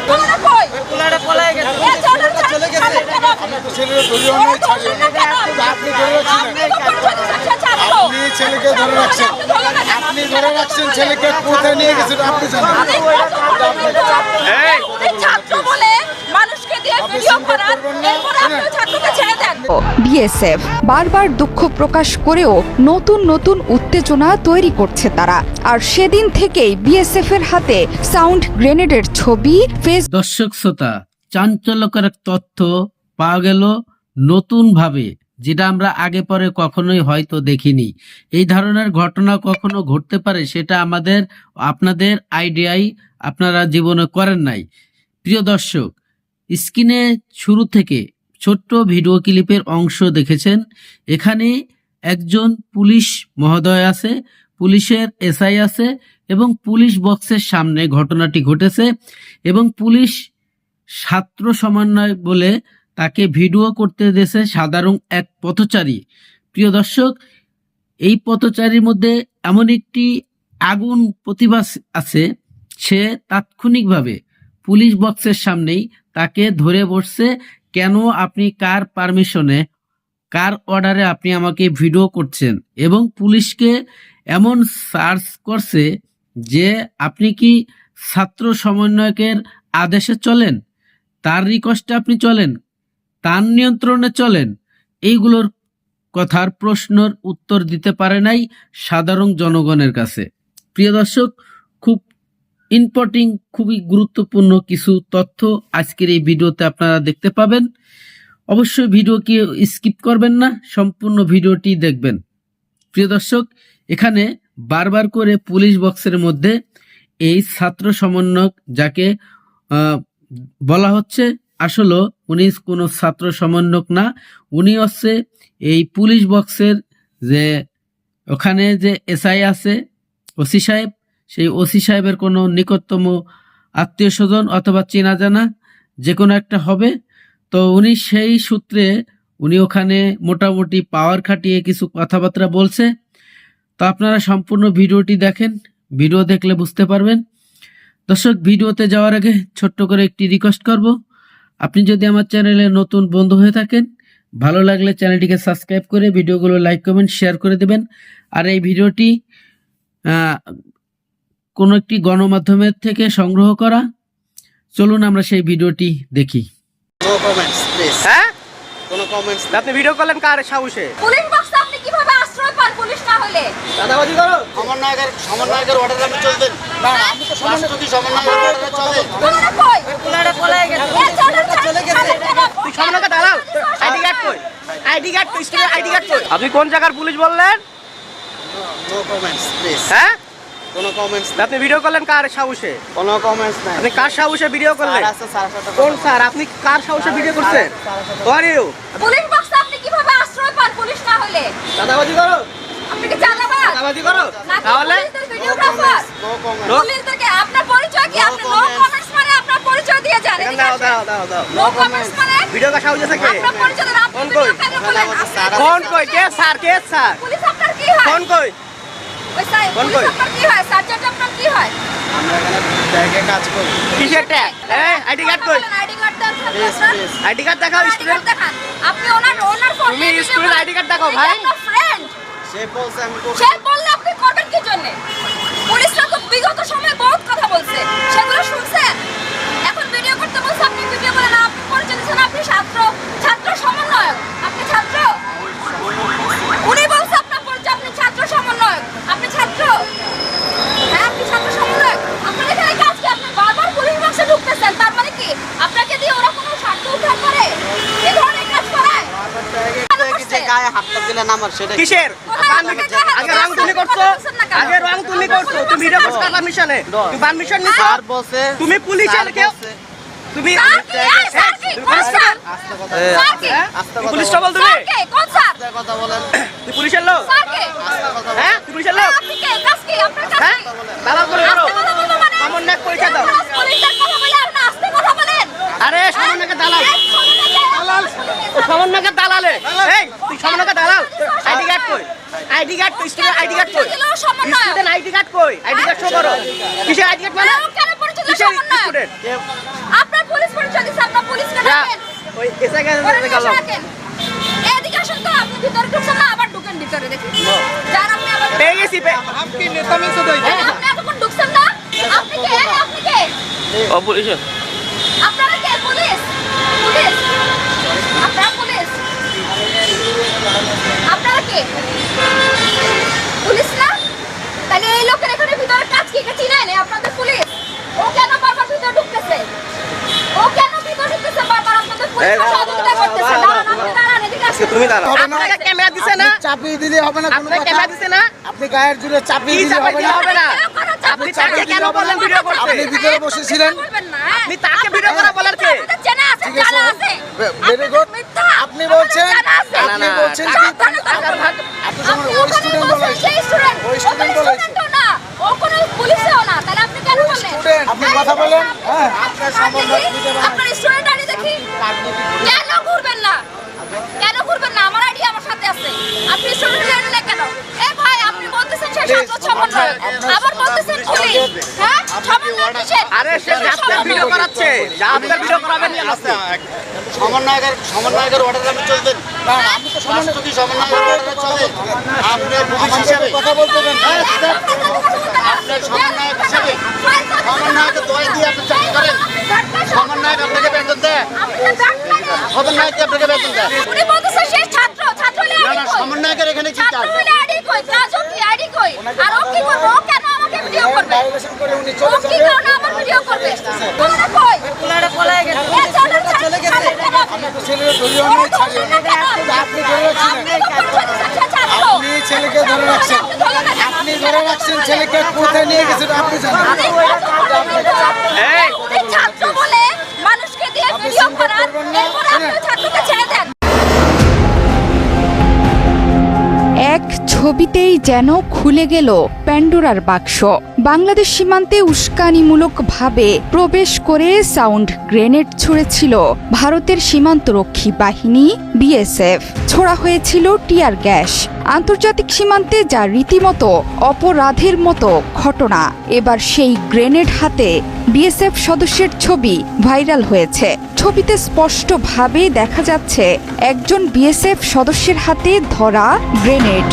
গেছে পোলাটা পলায় গেছে। চলে গেছে। ছাড়েন আপনি তো ছেলের দলীয় ধরে রাখছেন। ছেলেকে ধরে রাখছেন। আপনি ধরে রাখছেন ছেলেকে কোথায় নিয়ে গেছেন আপনি জানেন। ছাত্র বলে মানুষকে দিয়ে ভিডিও এরপরে আপনি ছাত্রকে দেন বিএসএফ বারবার দুঃখ প্রকাশ করেও নতুন নতুন উত্তেজনা তৈরি করছে তারা। আর সেদিন থেকেই বিএসএফ এর হাতে সাউন্ড গ্রেনেডের ছবি, ফেস দর্শক শ্রোতা, চাঞ্চল্যকর এক তথ্য পাওয়া গেল নতুনভাবে, যেটা আমরা আগে পরে কখনোই হয়তো দেখিনি। এই ধরনের ঘটনা কখনো ঘটতে পারে সেটা আমাদের, আপনাদের আইডিয়াই আপনারা জীবনে করেন নাই। প্রিয় দর্শক, স্ক্রিনে শুরু থেকে ছোট্ট ভিডিও ক্লিপের অংশ দেখেছেন। এখানে একজন পুলিশ মহোদয় আছে, পুলিশের এসআই আছে এবং পুলিশ বক্সের সামনে ঘটনাটি ঘটেছে এবং পুলিশ ছাত্র সমন্বয় বলে তাকে ভিডিও করতে দিয়েছে সাধারণ এক পথচারী। প্রিয় দর্শক, এই পথচারীর মধ্যে এমন একটি আগুন প্রতিভা আছে, সে তাৎক্ষণিকভাবে পুলিশ বক্সের সামনেই তাকে ধরে বসছে কেন আপনি কার পারমিশনে, কার অর্ডারে আপনি আমাকে ভিডিও করছেন এবং পুলিশকে এমন সার্চ করছে যে আপনি কি ছাত্র সমন্বয়কের আদেশে চলেন? তার রিকোয়েস্টে আপনি চলেন? তার নিয়ন্ত্রণে চলেন? এইগুলোর কথার প্রশ্নের উত্তর দিতে পারে নাই সাধারণ জনগণের কাছে। প্রিয় দর্শক ইম্পর্টিং খুবই গুরুত্বপূর্ণ কিছু তথ্য আজকের এই ভিডিওতে আপনারা দেখতে পাবেন। অবশ্যই ভিডিওকে স্কিপ করবেন না, সম্পূর্ণ ভিডিওটি দেখবেন। প্রিয় দর্শক, এখানে বারবার করে পুলিশ বক্সের মধ্যে এই ছাত্র সমন্বয়ক যাকে বলা হচ্ছে, আসলে উনি কোনো ছাত্র সমন্বয়ক না, উনি হচ্ছে এই পুলিশ বক্সের যে, ওখানে যে এসআই আছে, ওসি সাহেব সেই ওসি সাহেবের কোনো নিকটতম আত্মীয় স্বজন অথবা চেনা জানা যে কোনো একটা হবে। তো উনি সেই সূত্রে উনি ওখানে মোটামুটি পাওয়ার খাটিয়ে কিছু কথাবার্তা বলছে। তো আপনারা সম্পূর্ণ ভিডিওটি দেখেন, ভিডিও দেখলে বুঝতে পারবেন। দর্শক, ভিডিওতে যাওয়ার আগে ছোট্ট করে একটি রিকোয়েস্ট করব। আপনি যদি আমার চ্যানেলে নতুন বন্ধু হয়ে থাকেন, ভালো লাগলে চ্যানেলটিকে সাবস্ক্রাইব করে ভিডিওগুলো লাইক কমেন্ট শেয়ার করে দেবেন। আর এই ভিডিওটি কোনো একটি গণমাধ্যমের থেকে সংগ্রহ করা? চলুন আমরা সেই ভিডিওটি দেখি। নো কমেন্টস প্লিজ হ্যাঁ? আপনি ভিডিও করলেন কার সাহসে? পুলিশ বক্সে আপনি কীভাবে আশ্রয় পান পুলিশ না হলে দাদাবাজি করো। সমন্বয়কের সমন্বয়কের অর্ডারে আপনি চলবেন। না আমি তো রাষ্ট্র সমন্বয়কের অর্ডারে চলে। পোলাটা কই? পোলাটা পলায় গেছে। এ চোরের তুই সামনে দাঁড়াও। আইডি কার্ড কই? আইডি কার্ড কই? আইডি কার্ড কই? আপনি কোন জায়গার পুলিশ বললেন? নো কমেন্টস প্লিজ হ্যাঁ? কোনো কমেন্টস আপনি ভিডিও করলেন কার সাহসে? কোনো কমেন্টস নাই। আপনি কার সাহসে ভিডিও করলেন? কোন স্যার? আপনি কার সাহসে ভিডিও করছেন? আর ইউ পুলিশ বক্সে আপনি কীভাবে আশ্রয় পান পুলিশ না হলে? দাদাবাজি করো। আপনি কি চাঁদাবাজ? দাদাবাজি করো। তাহলে? ভিডিওগ্রাফার নো কমেন্টস পুলিশদেরকে আপনার পরিচয় কি? আপনি নো কমেন্টস মানে আপনার পরিচয় দিয়ে যান দাও দাও দাও দাও। নো কমেন্টস মানে ভিডিও কা সাহস আছে কে? আপনার পরিচয় আপনি কোন কই? কোন কই? কে স্যার? কে স্যার? পুলিশ আপনার কি হয়? কোন কই? পুলিশ আপনার কি হয়? সার্জেন্ট আপনার কি হয়? আমরা এখানে ব্যাগে কাজ করি। কিসের ট্যাগ এই আইডি কার্ড কই? আইডি কার্ড দেন প্লিজ প্লিজ আইডি কার্ড দেখাও স্টুডেন্ট আপনি ওনার ওনার ফোন তুমি স্টুডেন্ট আইডি কার্ড দেখাও ভাই। ফ্রেন্ড সে বলছে আমি সে বললে আপনি করবেন কি জন্য? পুলিশরা তো বিগত সময়ে বহুত কথা বলছে। সেগুলো শুনছেন এখন ভিডিও করতে বলছে আপনি ভিডিও করেন না আপনি পরিচয় দিচ্ছেন আপনি ছাত্র ছাত্র সমন্বয়ক আপনি ছাত্র উনি বলছে আপনার পরিচয় আপনি ছাত্র সমন্বয়ক আপনি ছাত্র হ্যাঁ আপনি ছাত্র সমন্বয়ক আপনার এখানে কাজ কি আপনি বারবার পুলিশ বাক্সে ঢুকতেছেন তার মানে কি আপনাকে দিয়ে ওরা কোনো স্বার্থ উদ্ধার করে এ ধরনের কাজ করায় ব্যাগে যে গায়ে হাতটা দিলেন আমার সেটা কিসের? আগে রং তুমি করছ। আগে রং তুমি করছ। তুমি ভিডিও করছ কার পারমিশনে তুমি পারমিশন নিছো? তুমি পুলিশের কেউ পুলিশ কথা বলেন। পুলিশের লোক? হ্যাঁ? পুলিশের লোক? হ্যাঁ? করে করো মানে? পরীক্ষা দাও? আরে সামনে দালাল ও সামান্যকে দালালে। এই তুই সামান্যকে দালাল। আইডি কার্ড কই? আইডি কার্ড কই স্টুডেন্ট আইডি কার্ড কই? স্টুডেন্ট আইডি কার্ড কই? আইডি কার্ড শো করো। কিসের আইডি কার্ড মানে? কেন কিসের সমন্বয়ক? স্টুডেন্ট আপনার পুলিশ পরিচয় দিচ্ছে আপনার পুলিশকে ডাকেন ওই এসে ওরা নিয়ে গেল এসে এদিকে আসুন তো আপনি ভিতরে ঢুকছেন না আবার ঢুকেন ভিতরে দেখি। যার আপনি আবার পেয়ে গেছি পে- হ্যাঁ, আপনি এতক্ষণ ঢুকছেন না? আপনি কে? আপনি কে? ও পুলিশ। আপনারা কে? Police police? পুলিশ? আপনারা কে? পুলিশ না? তাহলে এই লোকের এখানে ভিতরে কাজ কি? এটা চিনাই নেই আপনাদের পুলিশ? ও কেন বারবার ভিতরে ঢুকতেছে? ও কেন ভিতরে ঢুকতেছে? বারবার আপনাদের পুলিশ সহযোগিতা করতেছে। দাঁড়ান আপনি দাঁড়ান এদিকে আসুন। তুমি দাঁড়াও। হবে না। আপনাকে ক্যামেরা দিছে না? চাপিয়ে দিলে হবে না কোনো ক্যামেরা দিছে না? আপনি গায়ের জুড়ে চাপিয়ে দিলে হবে না। আপনি তাকে কেন বললেন ভিডিও করতে? আপনি ভিতরে বসেছিলেন? আপনি তাকে ভিডিও করা বলার কে? আছে জানা আছে। ভেরি গুড আপনি বলছেন আপনি বলছেন কি আপনি সময় ওই স্টুডেন্ট student। ওই বলাইছে। student ও কোনো পুলিশেও না। তাহলে আপনি কেন বললেন? আপনি কথা বলেন। হ্যাঁ আপনার সম্বন্ধে আপনার student করাচ্ছে? যা আপনার ভিডিও করাবেন নিয়ে সমন্বয়কের সমন্বয়কের অর্ডার আপনি চলবেন না আমি তো সমন্বয় সমন্বয়কের অর্ডার চলে। আপনি পুলিশ হিসাবে কথা বলতে দেন আপনার সমন্বয়ক হিসাবে সমন্বয়কে দোয়াই দিয়ে আপনি চাকরি করেন। সমন্বয়ক আপনাকে বেতন দেয়। সমন্বয়ক আপনাকে বেতন দেয়। সমন্বয়কের এখানে কি কাজ আর ও কি করবে? ও কেন আমাকে ভিডিও করবে ভায়োলেশন করে উনি ও চলে কি যাবে কারণে আমার ভিডিও করবে তোমরা কই তোমরা পলাই গেছে এ চলে চলে গেছে আপনি তো ছেলের ধরিও নাই ছাড়িও না আপনি ধরে রাখছেন ছেলেকে ধরে রাখছেন। আপনি ধরে রাখছেন ছেলেকে কোথায় নিয়ে গেছেন আপনি জানেন। ছবিতেই যেন খুলে গেল প্যান্ডোরার বাক্স। বাংলাদেশ সীমান্তে উস্কানিমূলকভাবে প্রবেশ করে সাউন্ড গ্রেনেড ছুড়েছিল ভারতের সীমান্তরক্ষী বাহিনী, বিএসএফ। ছোড়া হয়েছিল টিয়ার গ্যাস। আন্তর্জাতিক সীমান্তে যা রীতিমতো অপরাধের মতো ঘটনা, এবার সেই গ্রেনেড হাতে বিএসএফ সদস্যের ছবি ভাইরাল হয়েছে। ছবিতে স্পষ্টভাবে দেখা যাচ্ছে একজন বিএসএফ সদস্যের হাতে ধরা গ্রেনেড।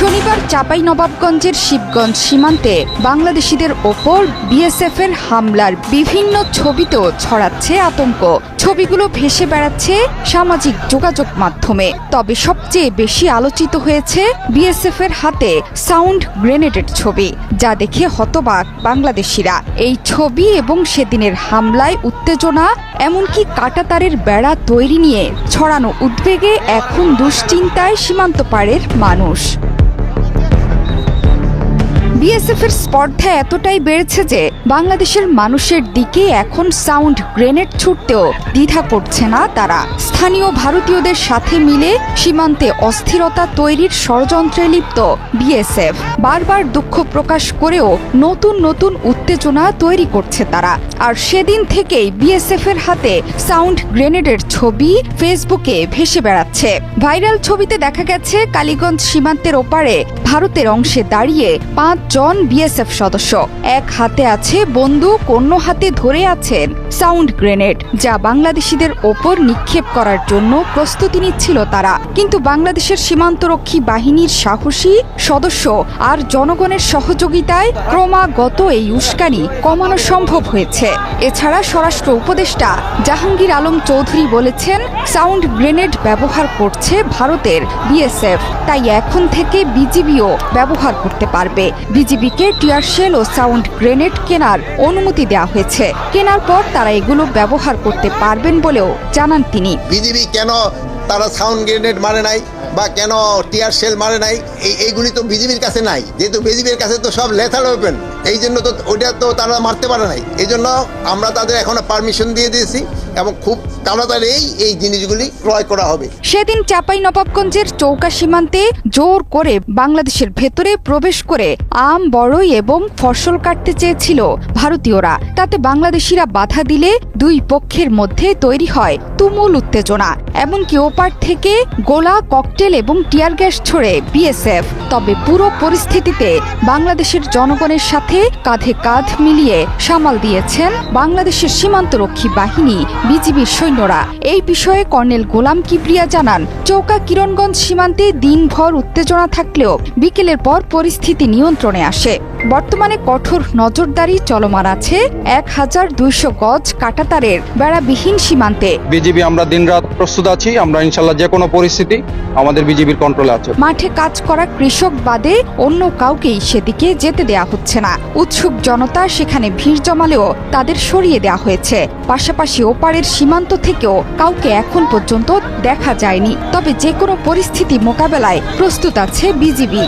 শনিবার চাপাই নবাবগঞ্জের শিবগঞ্জ সীমান্তে বাংলাদেশিদের ওপর বিএসএফ এর হামলার বিভিন্ন ছবিতেও ছড়াচ্ছে আতঙ্ক। ছবিগুলো ভেসে বেড়াচ্ছে সামাজিক যোগাযোগ মাধ্যমে। তবে সবচেয়ে বেশি আলোচিত হয়েছে বিএসএফ এর হাতে সাউন্ড গ্রেনেডের ছবি, যা দেখে হতবাক বাংলাদেশিরা। এই ছবি এবং সেদিনের হামলায় উত্তেজনা, এমনকি কাটাতারের বেড়া তৈরি নিয়ে ছড়ানো উদ্বেগে এখন দুশ্চিন্তায় সীমান্ত পাড়ের মানুষ। বিএসএফ এর স্পর্ধা এতটাই বেড়েছে যে বাংলাদেশের মানুষের দিকে এখন সাউন্ড গ্রেনেড ছুটতেও দ্বিধা করছে না তারা। স্থানীয় ভারতীয়দের সাথে মিলে সীমান্তে অস্থিরতা তৈরির ষড়যন্ত্রে লিপ্ত বিএসএফ। বারবার দুঃখ প্রকাশ করেও নতুন নতুন উত্তেজনা তৈরি করছে তারা। আর সেদিন থেকেই বিএসএফ এর হাতে সাউন্ড গ্রেনেডের ছবি ফেসবুকে ভেসে বেড়াচ্ছে। ভাইরাল ছবিতে দেখা গেছে, কালীগঞ্জ সীমান্তের ওপারে ভারতের অংশে দাঁড়িয়ে পাঁচজন বিএসএফ সদস্য। এক হাতে আছে বন্দুক, অন্য হাতে ধরে আছেন সাউন্ড গ্রেনেড, যা বাংলাদেশিদের ওপর নিক্ষেপ করার জন্য প্রস্তুতি নিচ্ছিল তারা। কিন্তু বাংলাদেশের সীমান্তরক্ষী বাহিনীর সাহসী সদস্য আর জনগণের সহযোগিতায় ক্রমাগত এই উস্কানি কমানো সম্ভব হয়েছে। এছাড়া স্বরাষ্ট্র উপদেষ্টা জাহাঙ্গীর আলম চৌধুরী বলেছেন, সাউন্ড গ্রেনেড ব্যবহার করছে ভারতের বিএসএফ, তাই এখন থেকে বিজিবিও ব্যবহার করতে পারবে। বিজিবিকে টিয়ারশেল ও সাউন্ড গ্রেনেড কেনার অনুমতি দেওয়া হয়েছে। কেনার পর তারা এগুলো ব্যবহার করতে পারবেন বলেও জানান তিনি। বিজিবি কেন তারা সাউন্ড গ্রেনেড মারে নাই বা কেন টিয়ার সেল মারে নাই, এই এইগুলি তো বিজিবির কাছে নাই। যেহেতু বিজিবির কাছে তো সব লেথার ওপেন এই জন্য তো ওইটা তো তারা মারতে পারে নাই। এই জন্য আমরা তাদের এখন পারমিশন দিয়ে দিয়েছি এবং খুব তাড়াতাড়ি এই জিনিসগুলি ক্রয় করা হবে। সেদিন চাপাই নবাবগঞ্জের চৌকা সীমান্তে জোর করে বাংলাদেশের ভেতরে প্রবেশ করে আম, বড়ই এবং ফসল কাটতে চেয়েছিল ভারতীয়রা। তাতে বাংলাদেশিরা বাধা দিলে দুই পক্ষের মধ্যে তৈরি হয় তুমুল উত্তেজনা। এমনকি থেকে গোলা ককটেল এবং টিয়ার গ্যাস ছড়ে বিএসএফ। তবে পুরো পরিস্থিতিতে বাংলাদেশের জনগণের সাথে কাঁধে কাঁধ মিলিয়ে সামাল দিয়েছেন বাংলাদেশের সীমান্তরক্ষী বাহিনী বিজিবির সৈন্যরা। এই বিষয়ে কর্নেল গোলাম কিবরিয়া জানান চৌকা কিরণগঞ্জ সীমান্তে দিনভর উত্তেজনা থাকলেও বিকেলের পর পরিস্থিতি নিয়ন্ত্রণে আসে। বর্তমানে কঠোর নজরদারি চলমান আছে এক হাজার দুইশো গজ কাটাতারের বেড়াবিহীন সীমান্তে। বিজিবি আমরা দিনরাত প্রস্তুত আছি আমরা ইনশাল্লাহ যে কোনো পরিস্থিতি আমাদের বিজিবির কন্ট্রোলে আছে। মাঠে কাজ করা কৃষক বাদে অন্য কাউকেই সেদিকে যেতে দেয়া হচ্ছে না। উৎসুক জনতা সেখানে ভিড় জমালেও তাদের সরিয়ে দেয়া হয়েছে। পাশাপাশি ওপারের সীমান্ত থেকেও কাউকে এখন পর্যন্ত দেখা যায়নি। তবে যে কোনো পরিস্থিতি মোকাবেলায় প্রস্তুত আছে বিজিবি।